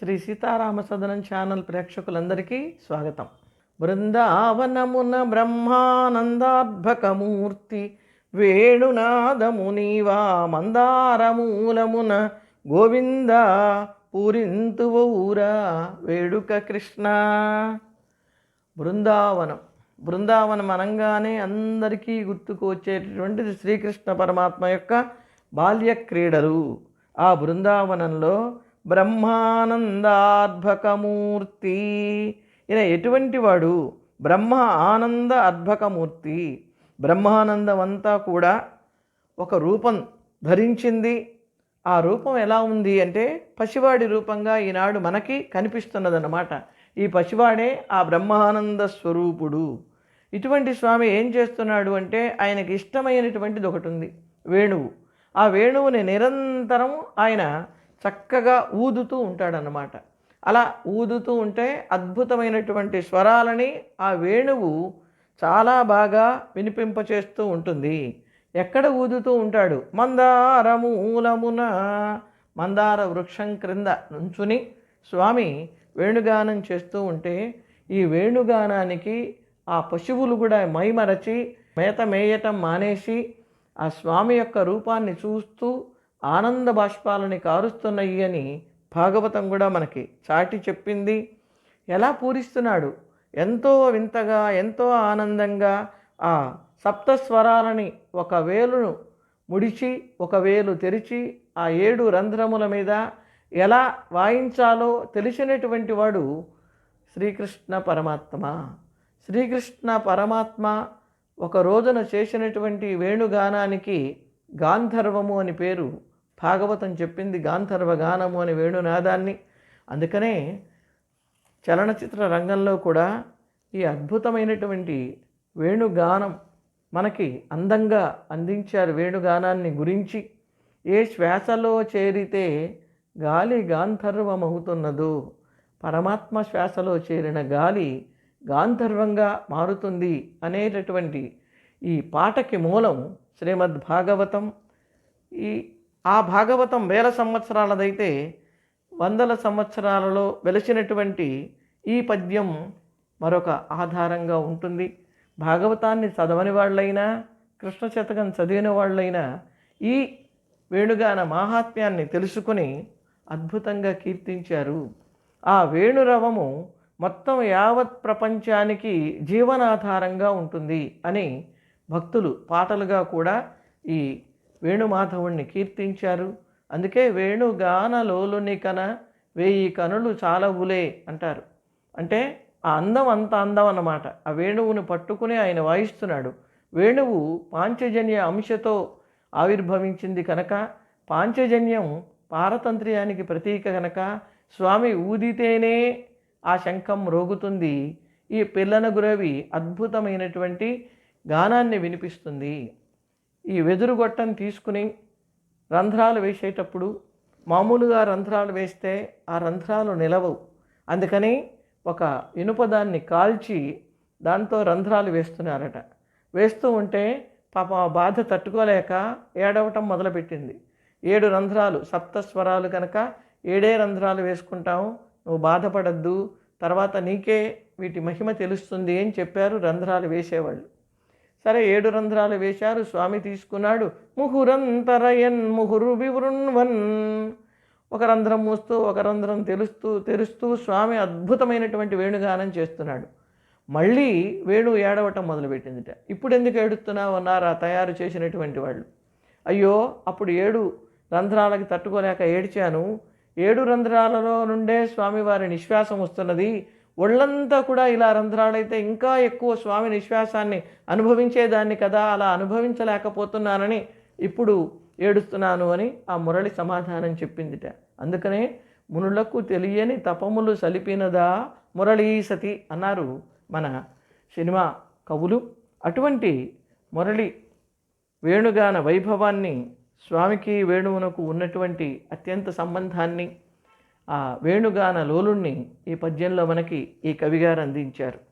Shri Sitarama సదనం channel ప్రేక్షకులందరికీ స్వాగతం. బృందావనమున బ్రహ్మానందాద్భకమూర్తి వేణునాదమునివా మందారమూలమున గోవింద పూరింతువూరా వేడుక కృష్ణ. బృందావనం. బృందావనం అనగానే అందరికీ గుర్తుకు వచ్చేటటువంటిది శ్రీకృష్ణ పరమాత్మ యొక్క బాల్య క్రీడలు ఆ బృందావనంలో బ్రహ్మానందార్భకమూర్తి. ఈయన ఎటువంటి వాడు? బ్రహ్మ ఆనంద అర్భకమూర్తి. బ్రహ్మానందం అంతా కూడా ఒక రూపం ధరించింది. ఆ రూపం ఎలా ఉంది అంటే పసివాడి రూపంగా ఈనాడు మనకి కనిపిస్తున్నదన్నమాట. ఈ పసివాడే ఆ బ్రహ్మానంద స్వరూపుడు. ఇటువంటి స్వామి ఏం చేస్తున్నాడు అంటే ఆయనకి ఇష్టమైనటువంటిది ఒకటి ఉంది. వేణువు. ఆ వేణువుని నిరంతరం ఆయన చక్కగా ఊదుతూ ఉంటాడనమాట అలా ఊదుతూ ఉంటే అద్భుతమైనటువంటి స్వరాలని ఆ వేణువు చాలా బాగా వినిపింపచేస్తూ ఉంటుంది. ఎక్కడ ఊదుతూ ఉంటాడు? మందార మూలమున. మందార వృక్షం క్రింద నుంచుని స్వామి వేణుగానం చేస్తూ ఉంటే ఈ వేణుగానానికి ఆ పశువులు కూడా మైమరచి మేత మేయటం మానేసి ఆ స్వామి యొక్క రూపాన్ని చూస్తూ ఆనంద బాష్పాలని కారుస్తున్నాయి అని భాగవతం కూడా మనకి చాటి చెప్పింది. ఎలా పూరిస్తున్నాడు? ఎంతో వింతగా ఎంతో ఆనందంగా ఆ సప్తస్వరాలని ఒక వేలును ముడిచి ఒక వేలు తెరిచి ఆ ఏడు రంధ్రముల మీద ఎలా వాయించాలో తెలిసినటువంటి వాడు శ్రీకృష్ణ పరమాత్మ. శ్రీకృష్ణ పరమాత్మ ఒక రోజున చేసినటువంటి వేణుగానానికి గాంధర్వము అని పేరు భాగవతం చెప్పింది గాంధర్వ గానము అని వేణునాదాన్ని అందుకనే చలనచిత్ర రంగంలో కూడా ఈ అద్భుతమైనటువంటి వేణుగానం మనకి అందంగా అందించారు వేణుగానాన్ని గురించి. ఏ శ్వాసలో చేరితే గాలి గాంధర్వమవుతున్నదో పరమాత్మ శ్వాసలో చేరిన గాలి గాంధర్వంగా మారుతుంది అనేటటువంటి ఈ పాటకి మూలం శ్రీమద్భాగవతం. ఈ ఆ భాగవతం వేల సంవత్సరాలదైతే వందల సంవత్సరాలలో వెలిసినటువంటి ఈ పద్యం మరొక ఆధారంగా ఉంటుంది. భాగవతాన్ని చదవని వాళ్ళైనా కృష్ణ శతకం చదివిన వాళ్ళైనా ఈ వేణుగాన మాహాత్మ్యాన్ని తెలుసుకుని అద్భుతంగా కీర్తించారు. ఆ వేణురవము మొత్తం యావత్ ప్రపంచానికి జీవనాధారంగా ఉంటుంది అని భక్తులు పాటలుగా కూడా ఈ వేణుమాధవుణ్ణి కీర్తించారు. అందుకే వేణుగాన లోలుని కన వేయి కనులు చాలవులే అంటారు. అంటే ఆ అందం అంత అందం అన్నమాట ఆ వేణువును పట్టుకుని ఆయన వాయిస్తున్నాడు. వేణువు పాంచజన్య అంశతో ఆవిర్భవించింది కనుక పాంచజన్యం పారతంత్ర్యానికి ప్రతీక కనుక స్వామి ఊదితేనే ఆ శంఖం రోగుతుంది ఈ పిల్లన గురవి అద్భుతమైనటువంటి గానాన్ని వినిపిస్తుంది. ఈ వెదురు గొట్టను తీసుకుని రంధ్రాలు వేసేటప్పుడు మామూలుగా రంధ్రాలు వేస్తే ఆ రంధ్రాలు నిలవవు. అందుకని ఒక ఇనుపదాన్ని కాల్చి దాంతో రంధ్రాలు వేస్తున్నారట. వేస్తూ ఉంటే పాప బాధ తట్టుకోలేక ఏడవటం మొదలుపెట్టింది. ఏడు రంధ్రాలు సప్తస్వరాలు కనుక ఏడే రంధ్రాలు వేసుకుంటాము నువ్వు బాధపడద్దు తర్వాత నీకే వీటి మహిమ తెలుస్తుంది అని చెప్పారు రంధ్రాలు వేసేవాళ్ళు. సరే ఏడు రంధ్రాలు వేశారు స్వామి తీసుకున్నాడు. ముహురంతరయన్ ముహురు వివృణ్వన్. ఒక రంధ్రం మూస్తూ ఒక రంధ్రం తెలుస్తూ తెరుస్తూ స్వామి అద్భుతమైనటువంటి వేణుగానం చేస్తున్నాడు. మళ్ళీ వేణు ఏడవటం మొదలుపెట్టిందిట. ఇప్పుడు ఎందుకు ఏడుస్తున్నావు అన్నారా తయారు చేసినటువంటి వాళ్ళు. అయ్యో అప్పుడు ఏడు రంధ్రాలకి తట్టుకోలేక ఏడ్చాను. ఏడు రంధ్రాలలో నుండే స్వామివారి నిశ్వాసం వస్తున్నది. ఒళ్ళంతా కూడా ఇలా రంధ్రాలైతే ఇంకా ఎక్కువ స్వామి నిశ్వాసాన్ని అనుభవించేదాన్ని కదా అలా అనుభవించలేకపోతున్నానని ఇప్పుడు ఏడుస్తున్నాను అని ఆ మురళి సమాధానం చెప్పిందిట. అందుకనే మునులకు తెలియని తపములు సలిపినదా మురళీ సతి అన్నారు మన సినిమా కవులు. అటువంటి మురళి వేణుగాన వైభవాన్ని స్వామికి వేణువునకు ఉన్నటువంటి అత్యంత సంబంధాన్ని ఆ వేణుగాన లోలుణ్ణి ఈ పద్యంలో మనకి ఈ కవిగారు అందించారు.